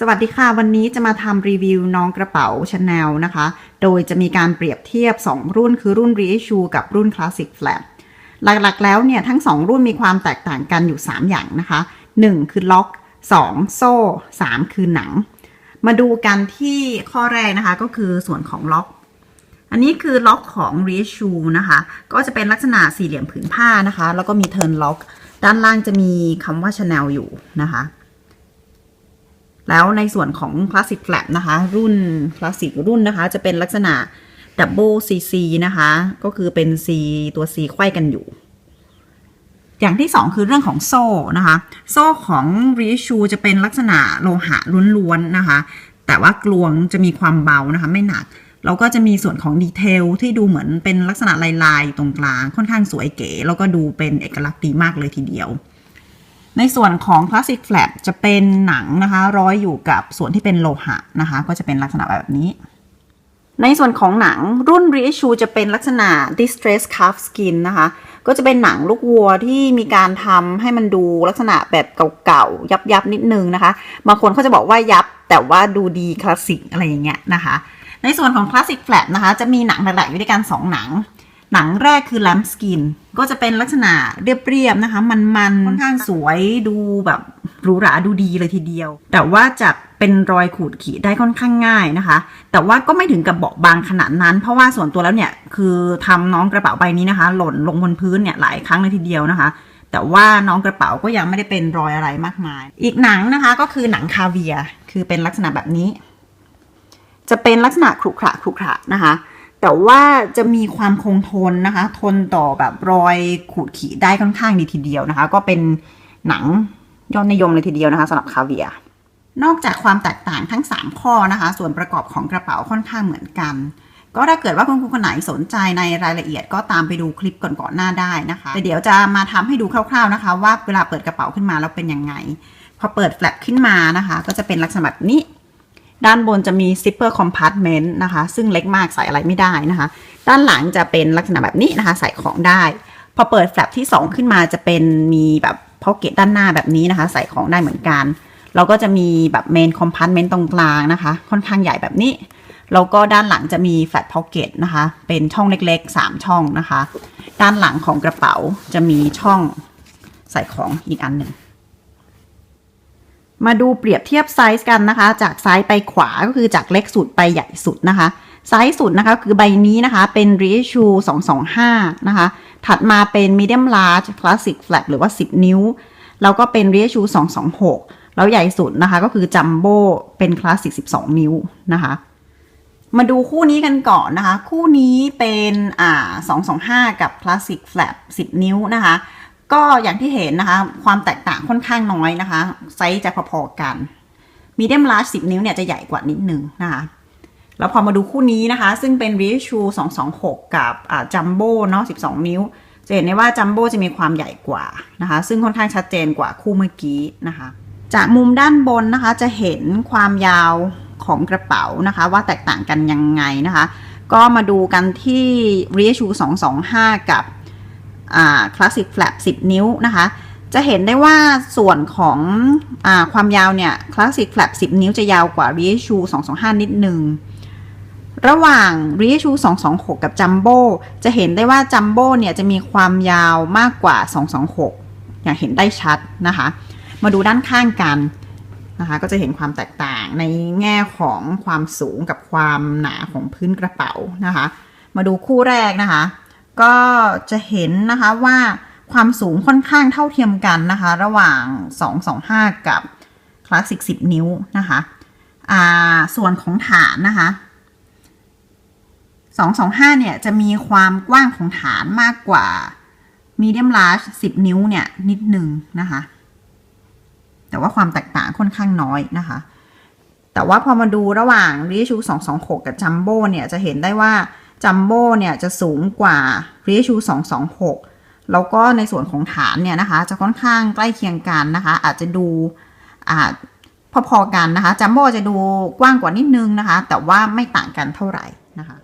สวัสดีค่ะวันนี้จะมาทำรีวิวน้องกระเป๋าชาแนลนะคะ โดยจะมีการเปรียบเทียบ 2 รุ่นคือรุ่น Reissue กับรุ่น Classic Flap หลักๆ แล้วเนี่ย ทั้ง 2 รุ่นมีความแตกต่างกันอยู่ 3 อย่างนะคะ 1 คือล็อก 2 โซ่ 3 คือหนัง มาดูกันที่ข้อแรกนะคะก็คือส่วนของล็อก อันนี้คือล็อกของ Reissue นะคะ ก็จะเป็นลักษณะสี่เหลี่ยมผืนผ้านะคะ แล้วก็มี Turn Lock ด้านล่างจะมีคำว่า Chanel อยู่นะคะ แล้วในส่วนของ Classic Flap นะคะ รุ่น Classic รุ่นนะคะ จะเป็นลักษณะ Double CC นะคะ ก็คือเป็น C ตัว C ไขว้กันอยู่ อย่างที่สองคือเรื่องของโซ่นะคะ โซ่ของ Reissue จะเป็นลักษณะโลหะล้วนๆนะคะ แต่ว่ากลวงจะมีความเบานะคะไม่หนัก แล้วก็จะมีส่วนของดีเทลที่ดูเหมือนเป็นลักษณะลายๆตรงกลางค่อนข้างสวยเก๋ แล้วก็ดูเป็นเอกลักษณ์ดีมากเลยทีเดียว ในส่วนของ Classic Flap จะเป็นหนังนะคะร้อยอยู่กับส่วนที่เป็นโลหะนะคะ ก็จะเป็นลักษณะแบบนี้ ในส่วนของหนังรุ่น Reissue จะเป็นลักษณะ Distress Calf Skin นะคะ ก็จะเป็นหนังลูกวัวที่มีการทำให้มันดูลักษณะแบบเก่าๆ ยับๆนิดนึงนะคะ บางคนเขาจะบอกว่ายับแต่ว่าดูดีคลาสสิกอะไรอย่างเงี้ยนะคะ ในส่วนของ Classic Flap นะคะ จะมีหนังหลักๆอยู่ด้วยกัน2หนัง หนังแรกคือ Lamb Skin ก็จะเป็นลักษณะเรียบๆนะคะ มันๆค่อนข้างสวยดูแบบหรูหราดูดีเลยทีเดียว แต่ว่าจะเป็นรอยขูดขีดได้ค่อนข้างง่ายนะคะ แต่ว่าก็ไม่ถึงกับเบาบางขนาดนั้น เพราะว่าส่วนตัวแล้วเนี่ยคือทำน้องกระเป๋าใบนี้นะคะ หล่นลงบนพื้นเนี่ยหลายครั้งเลยทีเดียวนะคะ แต่ว่าน้องกระเป๋าก็ยังไม่ได้เป็นรอยอะไรมากมาย อีกหนังนะคะก็คือหนังคาเวียคือเป็นลักษณะแบบนี้ จะเป็นลักษณะขรุขระขรุขระนะคะ แต่ว่าจะมีความคงทนนะคะ ทนต่อแบบรอยขูดขีดได้ค่อนข้างดีทีเดียวนะคะ ก็เป็นหนังยอดนิยมเลยทีเดียวนะคะสำหรับคาเวียนอกจากความแตกต่างทั้ง 3 ข้อนะคะ ส่วนประกอบของกระเป๋าค่อนข้างเหมือนกัน ก็ถ้าเกิดว่าคุณครูคนไหนสนใจในรายละเอียดก็ตามไปดูคลิปก่อนๆหน้าได้นะคะแต่เดี๋ยวจะมาทำให้ดูคร่าวๆนะคะ ว่าเวลาเปิดกระเป๋าขึ้นมาแล้วเป็นยังไงพอเปิดแฟลปขึ้นมานะคะ ก็จะเป็นลักษณะแบบนี้ ด้านบนจะมี zipper compartment นะคะ ซึ่งเล็กมากใส่อะไรไม่ได้นะคะ ด้านหลังจะเป็นลักษณะแบบนี้นะคะ ใส่ของได้ พอเปิดแฟลปที่ 2 ขึ้นมาจะเป็นมีแบบพ็อกเก็ตด้านหน้าแบบนี้นะคะ ใส่ของได้เหมือนกัน เราก็จะมีแบบ main compartment ตรงกลางนะคะ ค่อนข้างใหญ่แบบนี้ แล้วก็ด้านหลังจะมี flat pocket นะคะ เป็นช่องเล็กๆ 3 ช่องนะคะ ด้านหลังของกระเป๋าจะมีช่องใส่ของอีกอันหนึ่ง มาดูเปรียบเทียบไซส์กันนะคะ จากซ้ายไปขวาก็คือจากเล็กสุดไปใหญ่สุดนะคะ ไซส์สุดนะคะคือใบนี้นะคะเป็น Reissue 225 นะคะ ถัดมาเป็น Medium Large Classic Flap หรือว่า 10 นิ้ว แล้วก็เป็น Reissue 226 แล้วใหญ่สุดนะคะก็คือ Jumbo เป็น Classic 12 นิ้วนะคะ มาดูคู่นี้กันก่อนนะคะ คู่นี้เป็นอ่า225 กับ Classic Flap 10 นิ้วนะคะ ก็อย่างที่เห็นนะคะ ความแตกต่างค่อนข้างน้อยนะคะ ไซส์จะพอๆกัน Medium Large 10นิ้วเนี่ยจะใหญ่กว่านิดนึงนะคะแล้วพอมาดูคู่นี้นะคะ ซึ่งเป็น Reissue 226 กับอ่า Jumbo เนาะ12 นิ้ว จะเห็นได้ว่า Jumbo จะมีความใหญ่กว่านะคะ ซึ่งค่อนข้างชัดเจนกว่าคู่เมื่อกี้นะคะ จากมุมด้านบนนะคะจะเห็นความยาวของกระเป๋านะคะ ว่าแตกต่างกันยังไงนะคะ ก็มาดูกันที่ Reissue 225 กับ อ่า Classic Flap 10 นิ้วนะคะ จะเห็นได้ว่าส่วนของอความยาวเนี่ย Classic Flap 10 นิ้วจะยาวกว่า r e i s s u 225 นิดนึง ระหว่าง r e i s s u 226 กับ Jumbo จะเห็นได้ว่า Jumbo เนี่ยจะมีความยาวมากกว่า 226 อย่างเห็นได้ชัดนะคะ มาดูด้านข้างกันนะคะก็จะเห็นความแตกต่างในแง่ของความสูงกับความหนาของพื้นกระเป๋านะคะ มาดูคู่แรกนะคะ ก็จะเห็นนะคะว่าความสูงค่อนข้างเท่าเทียมกันนะคะ ระหว่าง 225 กับ Classic 10 นิ้วนะคะอ่าส่วนของฐานนะคะ225 เนี่ยจะมีความกว้างของฐานมากกว่า Medium Large 10 นิ้วเนี่ยนิดหนึ่งนะคะ แต่ว่าความแตกต่างค่อนข้างน้อยนะคะ แต่ว่าพอมาดูระหว่าง Reissue 226 กับ Jumbo เนี่ยจะเห็นได้ว่า Jumbo เนี่ยจะสูงกว่า Reissue 226 แล้วก็ในส่วนของฐานเนี่ยนะคะ จะค่อนข้างใกล้เคียงกันนะคะ อาจจะดูอาจพอๆกันนะคะ Jumbo จะดูกว้างกว่านิดนึงนะคะ แต่ว่าไม่ต่างกันเท่าไหร่นะคะ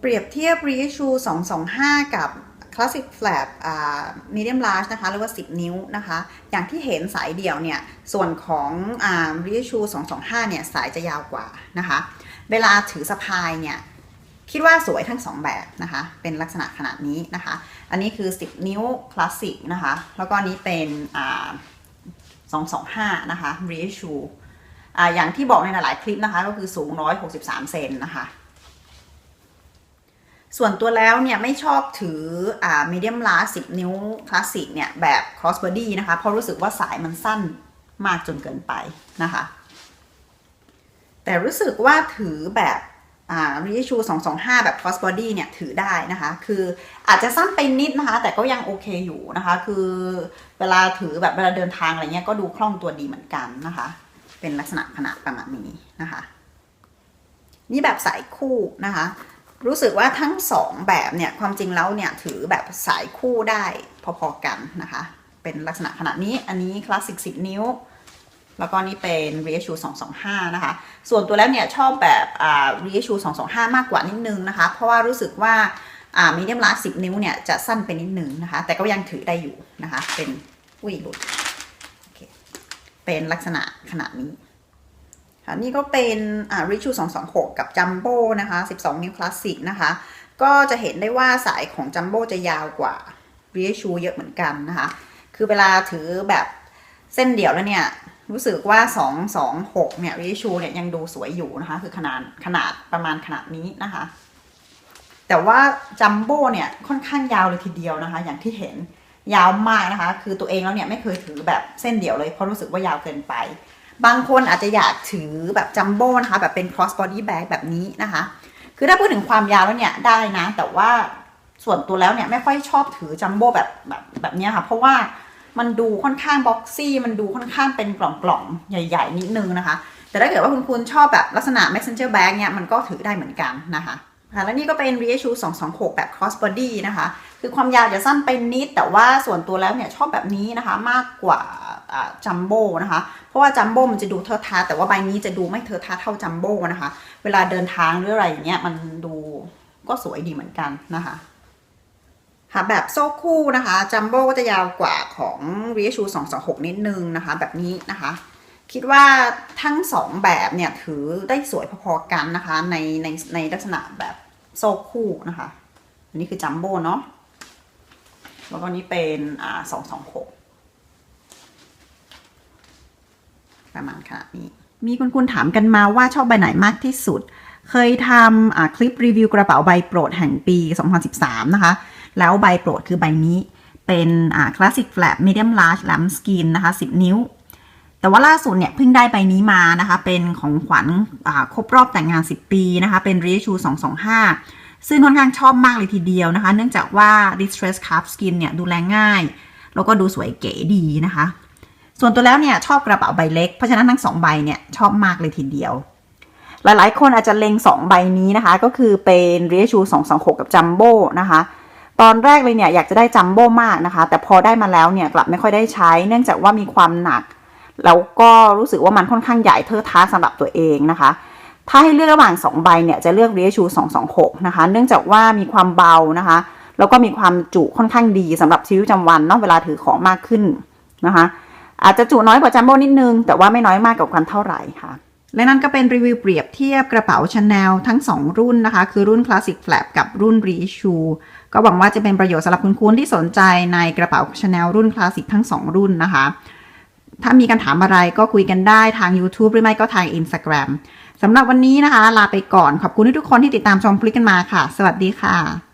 เปรียบเทียบ Reissue 225 กับ Classic Flap อ่า Medium Large นะคะหรือว่า 10 นิ้วนะคะ อย่างที่เห็นสายเดี่ยวเนี่ย ส่วนของอ่า Reissue 225 เนี่ย สายจะยาวกว่านะคะ เวลาถือสะพายเนี่ย คิดว่าสวยทั้งสองแบบนะคะ เป็นลักษณะขนาดนี้นะคะ อันนี้คือ 10 นิ้วคลาสสิกนะคะ แล้วก็นนี้เป็นอ่า225 นะคะ Reissue อ่าอย่างที่บอกในหลายๆคลิปนะคะ ก็คือสูง 163 เซนนะคะ ส่วนตัวแล้วเนี่ยไม่ชอบถืออ่า medium large 10 นิ้วคลาสสิกเนี่ย แบบ cross body นะคะ เพราะรู้สึกว่าสายมันสั้นมากจนเกินไปนะคะ แต่รู้สึกว่าถือแบบ อ่า reissue 225แบบ cross body เนี่ย ถือได้นะคะ คืออาจจะสั้นไปนิดนะคะ แต่ก็ยังโอเคอยู่นะคะ คือเวลาถือแบบเวลาเดินทางอะไรเงี้ยก็ดูคล่องตัวดีเหมือนกันนะคะ เป็นลักษณะขนาดประมาณนี้นะคะ นี่แบบสายคู่นะคะ รู้สึกว่าทั้งสองแบบเนี่ย ความจริงแล้วเนี่ย ถือแบบสายคู่ได้พอๆกันนะคะ เป็นลักษณะขนาดนี้ อันนี้คลาสสิก10นิ้ว แล้วก็นี่เป็น reissue 225 นะคะ ส่วนตัวแล้วเนี่ยชอบแบบ reissue 225 มากกว่านิดนึงนะคะ เพราะว่ารู้สึกว่าอ่า medium large 10นิ้วเนี่ยจะสั้นไปนิดนึงนะคะ แต่ก็ยังถือได้อยู่นะคะ เป็นอุ้ยหลุดโอเคเป็นลักษณะขนาดนี้ค่ะนี่ก็เป็นอ่า Richu 226 กับ Jumbo นะคะ 12 นิ้วคลาสสิกนะคะ ก็จะเห็นได้ว่าสายของ Jumbo จะยาวกว่า Richu เยอะเหมือนกันนะคะ คือเวลาถือแบบเส้นเดี่ยวแล้วเนี่ย รู้สึกว่า 226 เนี่ย Richu เนี่ยยังดูสวยอยู่นะคะ คือขนาดขนาดประมาณขนาดนี้นะคะ แต่ว่า Jumbo เนี่ยค่อนข้างยาวเลยทีเดียวนะคะ อย่างที่เห็นยาวมากนะคะ คือตัวเองแล้วเนี่ยไม่เคยถือแบบเส้นเดียวเลยเพราะรู้สึกว่ายาวเกินไป บางคนอาจจะอยากถือแบบจัมโบ้นะคะ แบบเป็น cross body bag แบบนี้นะคะ คือถ้าพูดถึงความยาวแล้วเนี่ยได้นะ แต่ว่าส่วนตัวแล้วเนี่ยไม่ค่อยชอบถือจัมโบ้แบบแบบแบบนี้ค่ะ เพราะว่า มันดูค่อนข้างบ็อกซี่ มันดูค่อนข้างเป็นกล่องๆ ใหญ่ ๆ นิดนึงนะคะ แต่ถ้าเกิดว่าคุณคุณชอบแบบลักษณะ messenger bag เนี่ยมันก็ถือได้เหมือนกันนะคะค่ะแล้วนี่ก็เป็น reissue 226 แบบ cross body นะคะ คือความยาวจะสั้นไปนิด แต่ว่าส่วนตัวแล้วเนี่ยชอบแบบนี้นะคะ มากกว่าจัมโบ้นะคะ เพราะว่าจัมโบ้มันจะดูเทอะทาแต่ว่าใบนี้จะดูไม่เทอะทาเท่าจัมโบ้นะคะ เวลาเดินทางหรืออะไรอย่างเงี้ยมันดูก็สวยดีเหมือนกันนะคะ ค่ะแบบโซ่คู่นะคะ จัมโบ้ก็จะยาวกว่าของ reissue 226นิดนึงนะคะ แบบนี้นะคะ คิดว่าทั้งสองแบบเนี่ยถือได้สวยพอๆกันนะคะ ในในในลักษณะแบบโซ่คู่นะคะ อันนี้คือจัมโบ้เนาะแล้วก็นี้เป็นอ่าสองสองหกประมาณขนาดนี้ มีคุณคุณถามกันมาว่าชอบใบไหนมากที่สุด เคยทำคลิปรีวิวกระเป๋าใบโปรดแห่งปี 2013 นะคะ แล้วใบโปรดคือใบนี้เป็นอ่า Classic Flap Medium Large Lamb Skin นะคะ 10 นิ้ว แต่ว่าล่าสุดเนี่ยเพิ่งได้ใบนี้มานะคะ เป็นของขวัญครบรอบแต่งงาน 10 ปีนะคะ เป็น Reissue 225 ซึ่งค่อนข้างชอบมากเลยทีเดียวนะคะ เนื่องจากว่า Distress Calf Skin เนี่ยดูแลง่าย แล้วก็ดูสวยเก๋ดีนะคะ ส่วนตัวแล้วเนี่ยชอบกระเป๋าใบเล็ก เพราะฉะนั้นทั้งสองใบเนี่ยชอบมากเลยทีเดียว หลายๆ คนอาจจะเล็งสองใบนี้นะคะ ก็คือเป็น Reissue 226 กับ Jumbo นะคะ ตอนแรกเลยเนี่ยอยากจะได้จัมโบ้มากนะคะ แต่พอได้มาแล้วเนี่ยกลับไม่ค่อยได้ใช้ เนื่องจากว่ามีความหนัก แล้วก็รู้สึกว่ามันค่อนข้างใหญ่เทอะท้าสำหรับตัวเองนะคะ ถ้าให้เลือกระหว่าง 2 ใบเนี่ยจะเลือก Reissue 226 นะคะ เนื่องจากว่ามีความเบานะคะ แล้วก็มีความจุค่อนข้างดีสำหรับชีวิตประจำวันเนาะเวลาถือของมากขึ้นนะคะ อาจจะจุน้อยกว่าจัมโบ้นิดนึง แต่ว่าไม่น้อยมากกว่ากันเท่าไหร่ค่ะ และนั่นก็เป็นรีวิวเปรียบเทียบกระเป๋าชาแนลทั้ง 2 รุ่นนะคะ คือรุ่น Classic Flap กับรุ่น Reissue ก็หวังว่าจะเป็นประโยชน์สำหรับคุณคุณที่สนใจในกระเป๋าชาแนลรุ่นคลาสสิกทั้ง 2 รุ่นนะคะ ถ้ามีคำถามอะไรก็คุยกันได้ทาง YouTube หรือไม่ก็ทาง Instagram สำหรับวันนี้นะคะ ลาไปก่อนขอบคุณทุกคนที่ติดตามชมคลิปกันมาค่ะ สวัสดีค่ะ